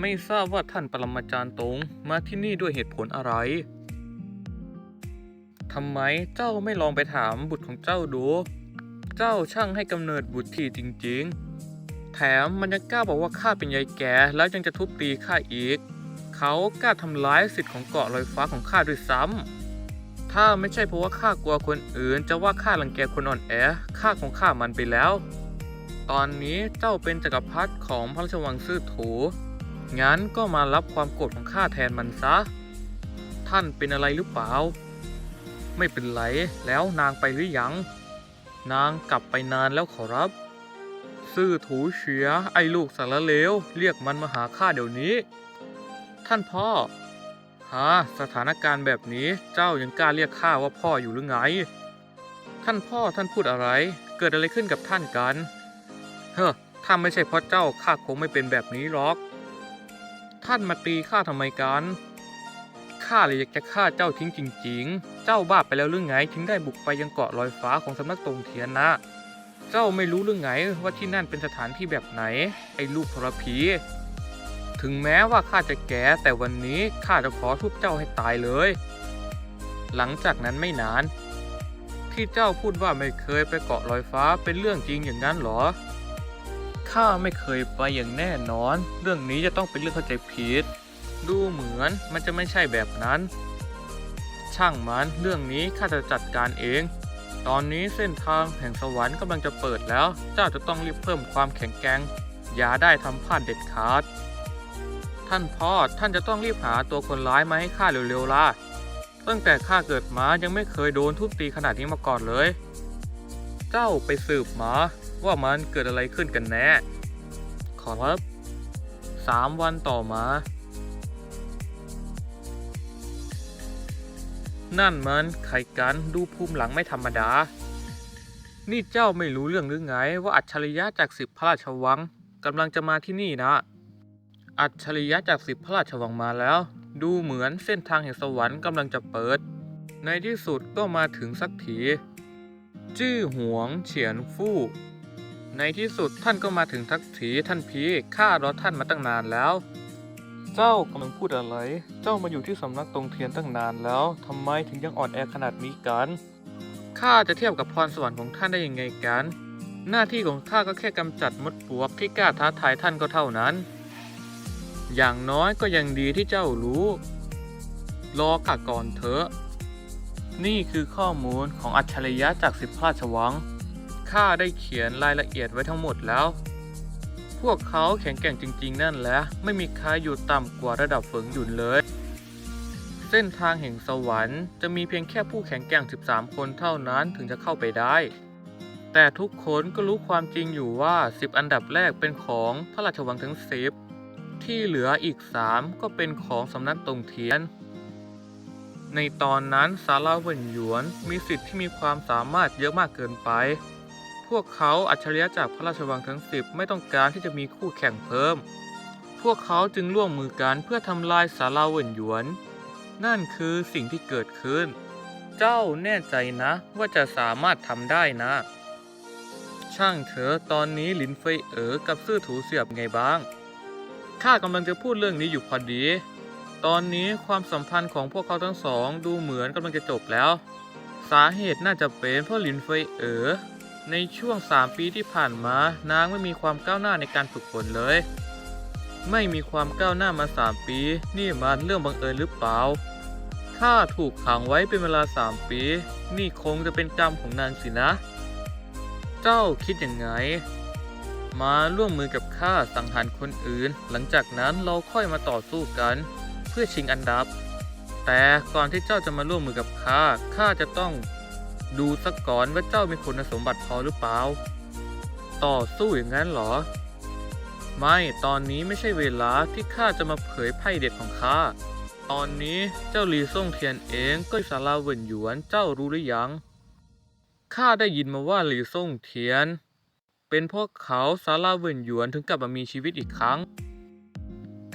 ไม่ทราบว่าท่านปรมาจารย์ตงมาที่นี่ด้วยเหตุผลอะไร ทำไมเจ้าไม่ลองไปถามบุตรของเจ้าดู เจ้าช่างให้กำเนิดบุตรที่จริง ๆ แถมมันยังกล้าบอกว่าข้าเป็นยายแก่แล้วยังจะทุบตีข้าอีก เขากล้าทำร้ายสิทธิ์ของเกาะลอยฟ้าของข้าด้วยซ้ำ ถ้าไม่ใช่เพราะว่าข้ากลัวคนอื่น จะว่าข้ารังแกคนอ่อนแอข้าคงฆ่ามันไปแล้ว ตอนนี้เจ้าเป็นจักรพรรดิของพระราชวังซื่อถู งั้นก็มารับความโกรธของข้าแทนมันซะ ท่านเป็นอะไรหรือเปล่า ไม่เป็นไร แล้วนางไปหรือยัง นางกลับไปนานแล้วขอรับ ซื่อถูเฉียไอ้ลูกสารเลว เรียกมันมาหาข้าเดี๋ยวนี้ ท่านพ่อ ฮะสถานการณ์แบบนี้เจ้ายังกล้าเรียกข้าว่าพ่ออยู่หรือไง ท่านพ่อท่านพูดอะไร เกิดอะไรขึ้นกับท่านกัน เฮ้อ ถ้าไม่ใช่เพราะเจ้าข้าคงไม่เป็นแบบนี้หรอก ท่านมาตีข้าทำไมกัน ข้าเลยอยากจะฆ่าเจ้าทิ้งจริง ๆ เจ้าบ้าไปแล้วหรือไงถึงได้บุกไปยังเกาะลอยฟ้าของสำนักตรงเทียนนะ เจ้าไม่รู้หรือไงว่าที่นั่นเป็นสถานที่แบบไหน ไอ้ลูกทรพี ถึงแม้ว่าข้าจะแก่แต่วันนี้ข้าจะขอทุบเจ้าให้ตายเลย หลังจากนั้นไม่นาน ที่เจ้าพูดว่าไม่เคยไปเกาะลอยฟ้าเป็นเรื่องจริงอย่างนั้นหรอ ข้าไม่เคยไปอย่างแน่นอน เรื่องนี้จะต้องเป็นเรื่องเข้าใจผิด ดูเหมือนมันจะไม่ใช่แบบนั้น ช่างมันเรื่องนี้ข้าจะจัดการเอง ตอนนี้เส้นทางแห่งสวรรค์กำลังจะเปิดแล้ว เจ้าจะต้องรีบเพิ่มความแข็งแกร่งอย่าได้ทำพลาดเด็ดขาด ท่านพ่อท่านจะต้องรีบหาตัวคนร้ายมาให้ข้าเร็วๆล่ะตั้งแต่ข้าเกิดมายังไม่เคยโดนทุบตีขนาดนี้มาก่อนเลย เจ้าไปสืบมา ว่ามันเกิดอะไรขึ้นกันแน่ ขอรับสามวันต่อมา นั่นมันไข่กันดูภูมิหลังไม่ธรรมดา นี่เจ้าไม่รู้เรื่องหรือไง ว่าอัจฉริยะจากสิบพระราชวังกำลังจะมาที่นี่นะ อัจฉริยะจากสิบพระราชวังมาแล้ว ดูเหมือนเส้นทางแห่งสวรรค์กำลังจะเปิด ในที่สุดก็มาถึงสักที จื้อหวงเฉียนฟู่ ในที่สุดท่านก็มาถึงทักทีท่านพี่ข้ารอท่านมาตั้งนานแล้ว เจ้ากำลังพูดอะไร เจ้ามาอยู่ที่สำนักตรงเทียนตั้งนานแล้วทำไมถึงยังอ่อนแอขนาดนี้กันข้าจะเทียบกับพรสวรรค์ของท่านได้ยังไงกัน หน้าที่ของข้าก็แค่กำจัดมดปลวกที่กล้าท้าทายท่านก็เท่านั้น อย่างน้อยก็ยังดีที่เจ้ารู้ รอข้าก่อนเถอะ นี่คือข้อมูลของอัจฉริยะจากสิบพระราชวัง ข้าได้เขียนรายละเอียดไว้ทั้งหมดแล้ว พวกเขาแข็งแกร่งจริง ๆ นั่นแหละ ไม่มีใครอยู่ต่ำกว่าระดับเฟิงหยุนเลย เส้นทางแห่งสวรรค์จะมีเพียงแค่ผู้แข็งแกร่ง 13 คนเท่านั้นถึงจะเข้าไปได้ แต่ทุกคนก็รู้ความจริงอยู่ว่า 10 อันดับแรกเป็นของพระราชวังทั้ง10ที่เหลืออีก 3 ก็เป็นของสำนักตรงเทียนในตอนนั้นซาลาเวินหยวนมีสิทธิ์ที่มีความสามารถเยอะมากเกินไป วกเขาอัจฉริยะจากพระราชวังทั้งสิบไม่ต้องการที่จะมีคู่แข่งเพิ่ม พวกเขาจึงร่วมมือกันเพื่อทำลายซาลาเวินหยวน นั่นคือสิ่งที่เกิดขึ้น เจ้าแน่ใจนะว่าจะสามารถทำได้นะ ช่างเถอะตอนนี้หลินเฟยเอ๋อกับซื่อถูเสียบไงบ้างข้ากำลังจะพูดเรื่องนี้อยู่พอดี ตอนนี้ความสัมพันธ์ของพวกเขาทั้งสองดูเหมือนกำลังจะจบแล้ว สาเหตุน่าจะเป็นเพราะหลินเฟยเอ๋อ ในช่วง 3 ปีที่ผ่านมา นางไม่มีความก้าวหน้าในการฝึกฝนเลย ไม่มีความก้าวหน้ามา 3 ปี นี่มันเรื่องบังเอิญหรือเปล่าข้าถูกขังไว้เป็นเวลา 3 ปี นี่คงจะเป็นกรรมของนางสินะ เจ้าคิดยังไง มาร่วมมือกับข้าสังหารคนอื่น หลังจากนั้นเราค่อยมาต่อสู้กัน เพื่อชิงอันดับ แต่ก่อนที่เจ้าจะมาร่วมมือกับข้า ข้าจะต้อง ดูสักก่อนว่าเจ้ามีคุณสมบัติพอหรือเปล่า ต่อสู้อย่างนั้นเหรอ ไม่ ตอนนี้ไม่ใช่เวลาที่ข้าจะมาเผยไพ่เด็ดของข้า ตอนนี้เจ้าหลีซ่งเทียนเองก็สาราเหวินหยวน เจ้ารู้หรือยัง ข้าได้ยินมาว่าหลีซ่งเทียน เป็นพวกเขาสาราเหวินหยวนถึงกลับมามีชีวิตอีกครั้ง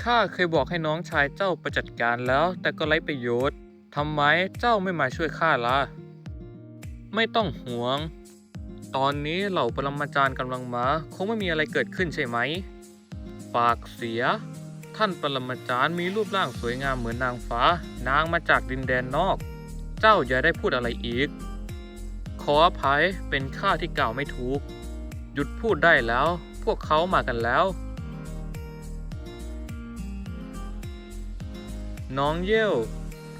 ข้าเคยบอกให้น้องชายเจ้าไปจัดการแล้ว แต่ก็ไร้ประโยชน์ทำไมเจ้าไม่มาช่วยข้าล่ะ ไม่ต้องห่วง ตอนนี้เหล่าปรมาจารย์กำลังมา คงไม่มีอะไรเกิดขึ้นใช่ไหม ปากเสีย ท่านปรมาจารย์มีรูปร่างสวยงามเหมือนนางฟ้า นางมาจากดินแดนนอก เจ้าอย่าได้พูดอะไรอีก ขออภัยเป็นข้าที่กล่าวไม่ถูก หยุดพูดได้แล้ว พวกเขามากันแล้ว น้องเย่ยว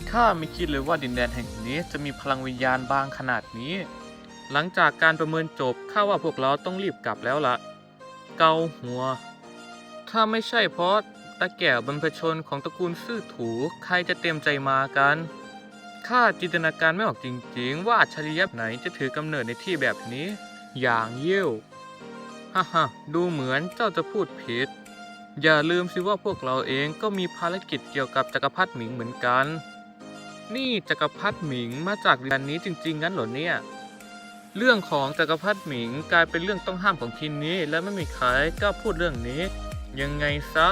ข้าไม่คิดเลยว่าดินแดนแห่งนี้จะมีพลังวิญญาณบางขนาดนี้ หลังจากการประเมินจบข้าว่าพวกเราต้องรีบกลับแล้วละเกาหัว ถ้าไม่ใช่เพราะตาแก่บรรพชนของตระกูลซื่อถูใครจะเต็มใจมากันข้าจินตนาการไม่ออกจริงๆ ว่าอัจฉริยะไหนจะถือกำเนิดในที่แบบนี้ อย่างเยี่ยวฮ่าฮ่าดูเหมือนเจ้าจะพูดผิด อย่าลืมสิว่าพวกเราเองก็มีภารกิจเกี่ยวกับจักรพรรดิหมิงเหมือนกัน นี่จักรพรรดิหมิงมาจากดินนี้จริง ๆ งั้นเหรอเนี่ย เรื่องของจักรพรรดิหมิงกลายเป็นเรื่องต้องห้ามของที่นี้ และไม่มีใครกล้าพูดเรื่องนี้ ยังไงซะ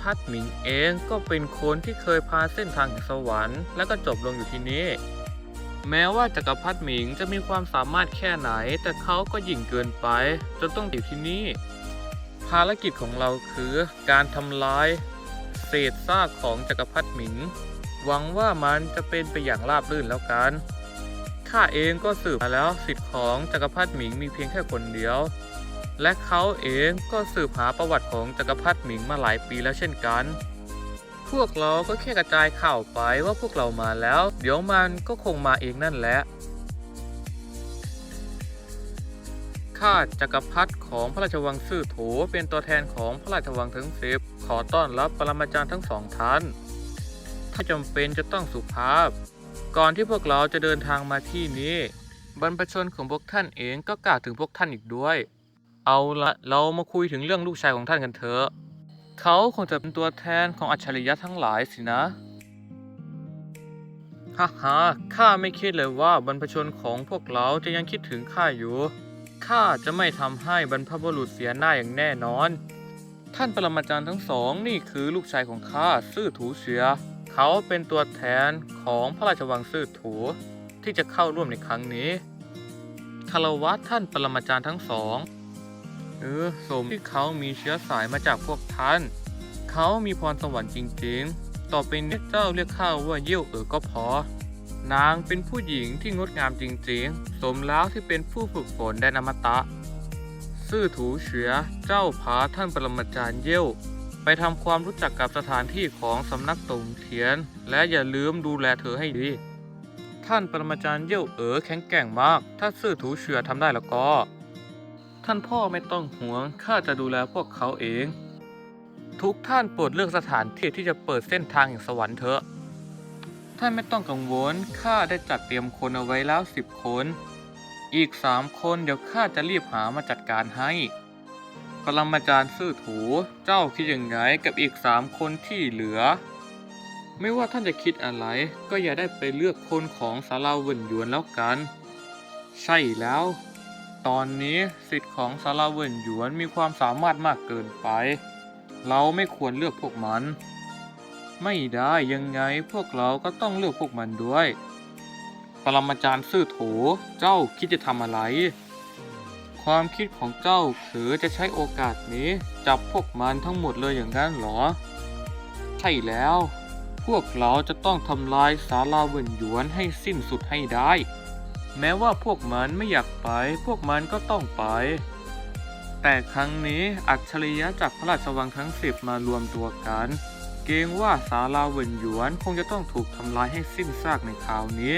พัดหมิงเองก็เป็นคนที่เคยพาเส้นทางแห่งสวรรค์แล้วก็จบลงอยู่ที่นี่แม้ว่าจักรพรรดิหมิงจะมีความสามารถแค่ไหน แต่เขาก็ยิ่งเกินไป จนต้องอยู่ที่นี่ ภารกิจของเราคือการทำลาย เศษซากของจักรพรรดิหมิง หวังว่ามันจะเป็นไปอย่างราบรื่นแล้วกันข้าเองก็สืบมาแล้วสิทธิ์ของจักรพรรดิหมิงมีเพียงแค่คนเดียว และเขาเองก็สืบหาประวัติของจักรพรรดิหมิงมาหลายปีแล้วเช่นกัน พวกเราก็แค่กระจายข่าวไปว่าพวกเรามาแล้ว เดี๋ยวมันก็คงมาเองนั่นแหละข้าจักรพรรดิของพระราชวังซื่อโถเป็นตัวแทนของพระราชวังทั้งสิบขอต้อนรับปรมาจารย์ทั้งสองท่าน ถ้าจำเป็นจะต้องสุภาพ ก่อนที่พวกเราจะเดินทางมาที่นี้ บรรพชนของพวกท่านเองก็กล่าวถึงพวกท่านอีกด้วย เอาละเรามาคุยถึงเรื่องลูกชายของท่านกันเถอะ เขาคงจะเป็นตัวแทนของอัจฉริยะทั้งหลายสินะฮ่าฮ่าข้าไม่คิดเลยว่าบรรพชนของพวกเราจะยังคิดถึงข้าอยู่ ข้าจะไม่ทำให้บรรพบุรุษเสียหน้าอย่างแน่นอน ท่านปรมาจารย์ทั้งสองนี่คือลูกชายของข้าซื่อถูเสือ เขาเป็นตัวแทนของพระราชวังซื่อถูที่จะเข้าร่วมในครั้งนี้คารวะท่านปรมาจารย์ทั้งสองเออสมที่เขามีเชื้อสายมาจากพวกท่าน เขามีพรสวรรค์จริงๆ ต่อไปนี้เจ้าเรียกข้าว่าเยี่ยวเอ๋อก็พอ นางเป็นผู้หญิงที่งดงามจริงๆ สมแล้วที่เป็นผู้ฝึกฝนแดนอมตะ ซื่อถูเฉียเจ้าพาท่านปรมาจารย์เยี่ยว ไปทำความรู้จักกับสถานที่ของสำนักตงเทียน และอย่าลืมดูแลเธอให้ดี ท่านปรมาจารย์เย่ยวเอ๋อแข็งแกร่งมาก ถ้าซื่อถูเฉียทำได้แล้วก็ ท่านพ่อไม่ต้องห่วงข้าจะดูแลพวกเขาเอง ทุกท่านโปรดเลือกสถานที่ที่จะเปิดเส้นทางแห่งสวรรค์เถอะ ท่านไม่ต้องกังวลข้าได้จัดเตรียมคนเอาไว้แล้วสิบคน อีกสามคนเดี๋ยวข้าจะรีบหามาจัดการให้ ปรมาจารย์ซื่อถู เจ้าคิดอยังไงกับอีกสามคนที่เหลือ ไม่ว่าท่านจะคิดอะไร ก็อย่าได้ไปเลือกคนของสาราเวินหยวนแล้วกัน ใช่แล้ว ตอนนี้สิทธิ์ของสาราเวินหยวนมีความสามารถมากเกินไป เราไม่ควรเลือกพวกมัน ไม่ได้ยังไงพวกเราก็ต้องเลือกพวกมันด้วย ปรมาจารย์ซื่อโถเจ้าคิดจะทำอะไร ความคิดของเจ้าคือจะใช้โอกาสนี้จับพวกมันทั้งหมดเลยอย่างนั้นหรอ ใช่แล้ว พวกเราจะต้องทำลายศาลาเวินหยวนให้สิ้นสุดให้ได้ แม้ว่าพวกมันไม่อยากไป พวกมันก็ต้องไป แต่ครั้งนี้อัจฉริยะจากพระราชวังทั้งสิบมารวมตัวกัน เกรงว่าศาลาเวินหยวนคงจะต้องถูกทำลายให้สิ้นซากในคราวนี้